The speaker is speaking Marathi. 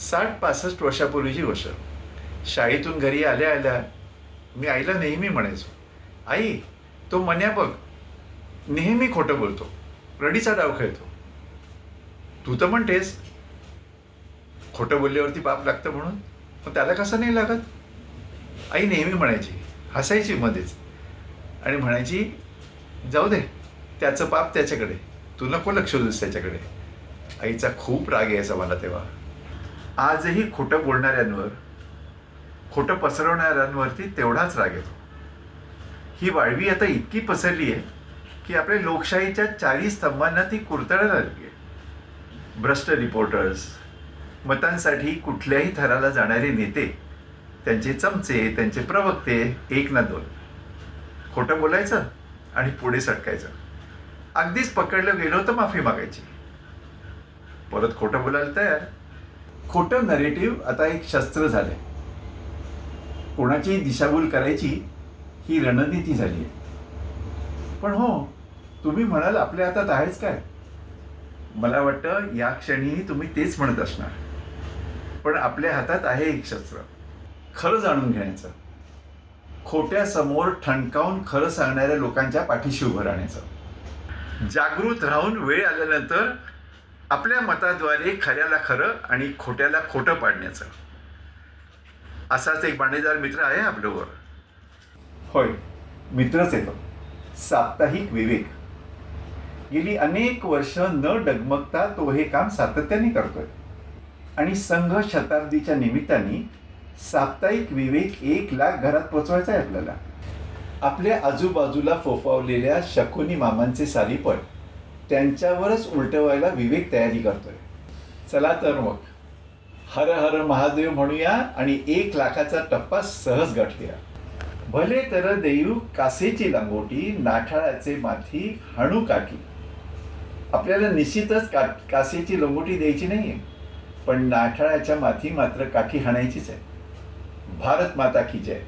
साठ पासष्ट वर्षापूर्वीची गोष्ट. शाळेतून घरी आल्या आल्या मी आईला नेहमी म्हणायचो आई तो मन्या बघ नेहमी खोटं बोलतो रडीचा डाव खेळतो. तू तर म्हणतेस खोटं बोलल्यावरती पाप लागतं म्हणून मग त्याला कसं नाही लागत? आई नेहमी म्हणायची हसायची मध्येच. आणि म्हणायची जाऊ दे त्याचं पाप त्याच्याकडे तू नको लक्ष देस त्याच्याकडे. आईचा खूप राग यायचा मला तेव्हा. आजही खोटं बोलणाऱ्यांवर खोटं पसरवणाऱ्यांवरती तेवढाच राग येतो. ही वाळवी आता इतकी पसरली आहे की आपल्या लोकशाहीच्या चाळीस स्तंभांना ती कुरतडायला लागली आहे. भ्रष्ट रिपोर्टर्स मतांसाठी कुठल्याही थराला जाणारे नेते त्यांचे चमचे त्यांचे प्रवक्ते एक ना दोन. खोटं बोलायचं आणि पुढे सटकायचं अगदीच पकडलं गेलो तर माफी मागायची. परत खोटं बोलायला तयार? खोटं नरेटिव्ह आता एक शस्त्र झालं आहे कोणाची दिशाभूल करायची ही रणनीती झाली आहे. पण हो तुम्ही म्हणाल आपल्या हातात आहेच काय? मला वाटतं या क्षणी तुम्ही तेच म्हणत असणार. पण आपल्या हातात आहे एक शस्त्र. खरं जाणून घेण्याचं खोट्या समोर ठणकावून खरं सांगणाऱ्या लोकांच्या पाठीशी उभं राहण्याचं. जागृत राहून वेळ आल्यानंतर आपल्या मताद्वारे खऱ्याला खरं आणि खोट्याला खोटं पाडण्याचं. असाच एक बाणेदार मित्र आहे आपल्यावर होय मित्रच येतो साप्ताहिक विवेक. गेली अनेक वर्ष न डगमगता तो हे काम सातत्याने करतोय. आणि संघ शताब्दीच्या निमित्ताने साप्ताहिक विवेक एक लाख घरात पोचवायचा आहे आपल्याला. आपल्या आजूबाजूला फोफावलेल्या शकुनी मामांचे सालीपट त्यांच्यावरच उलटवायला विवेक तयारी करतोय. चला तर मग. हर हर महादेव म्हणूया आणि एक लाखाचा टप्पा सहज गाठूया भले तर देऊ कासेची लांगोटी नाठाळाचे माथी हणू काठी आपल्याला निश्चितच का कासेची लंगोटी द्यायची नाहीये. पण नाठाळाच्या माथी मात्र काठी हाणायचीच आहे. भारत माता की जय.